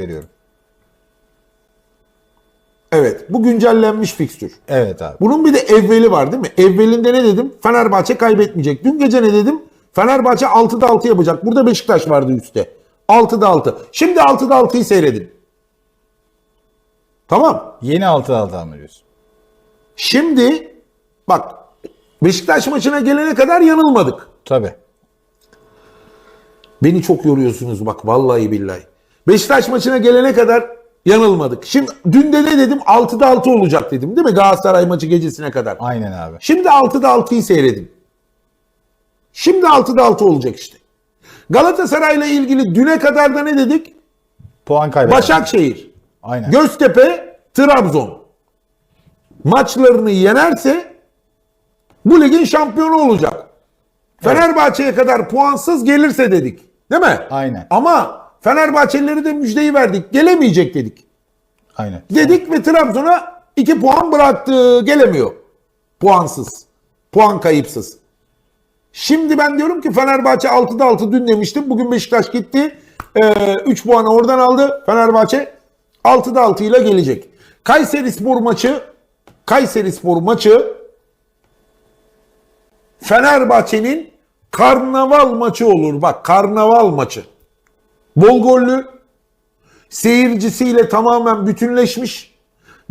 veriyorum. Evet. Bu güncellenmiş fikstür. Evet abi. Bunun bir de evveli var değil mi? Evvelinde ne dedim? Fenerbahçe kaybetmeyecek. Dün gece ne dedim? Fenerbahçe 6'da 6 yapacak. Burada Beşiktaş vardı üstte. 6'da 6. Şimdi 6'da 6'yı seyredin. Tamam. Yeni 6 aldı mı diyorsun? Şimdi bak Beşiktaş maçına gelene kadar yanılmadık. Tabii. Beni çok yoruyorsunuz bak vallahi billahi. Beşiktaş maçına gelene kadar yanılmadık. Şimdi dün de ne dedim? 6'da 6 olacak dedim değil mi? Galatasaray maçı gecesine kadar. Aynen abi. Şimdi 6'da 6'yı seyredin. Şimdi 6'da 6 olacak işte. Galatasaray'la ilgili düne kadar da ne dedik? Puan kaybeder. Başakşehir, Aynen. Göztepe, Trabzon. Maçlarını yenerse bu ligin şampiyonu olacak. Fenerbahçe'ye kadar puansız gelirse dedik. Değil mi? Aynen. Ama Fenerbahçelileri de müjdeyi verdik. Gelemeyecek dedik. Aynen. Dedik ve Trabzon'a 2 puan bıraktı. Gelemiyor. Puansız. Puan kayıpsız. Şimdi ben diyorum ki Fenerbahçe 6'da 6 dün demiştim. Bugün Beşiktaş gitti. 3 puanı oradan aldı. Fenerbahçe 6'da 6 ile gelecek. Kayseri Spor maçı Kayseri Spor maçı Fenerbahçe'nin karnaval maçı olur. Bak karnaval maçı. Bol gollü, seyircisiyle tamamen bütünleşmiş.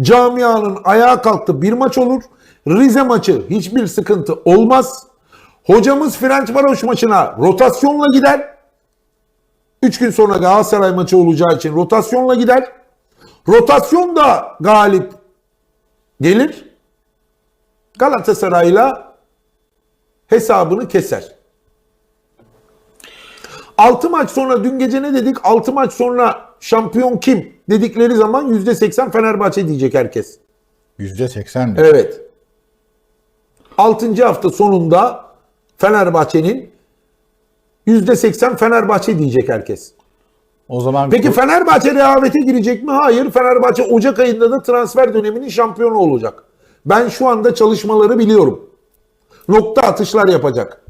Camianın ayağa kalktı bir maç olur. Rize maçı hiçbir sıkıntı olmaz. Hocamız Ferencvaroş maçına rotasyonla gider. 3 gün sonra Galatasaray maçı olacağı için rotasyonla gider. Rotasyon da galip gelir. Galatasaray'la hesabını keser. 6 maç sonra dün gece ne dedik? 6 maç sonra şampiyon kim dedikleri zaman %80 Fenerbahçe diyecek herkes. %80 mi? Evet. 6. hafta sonunda Fenerbahçe'nin %80 Fenerbahçe diyecek herkes. O zaman Peki Fenerbahçe rehavete girecek mi? Hayır. Fenerbahçe Ocak ayında da transfer döneminin şampiyonu olacak. Ben şu anda çalışmaları biliyorum. Nokta atışlar yapacak.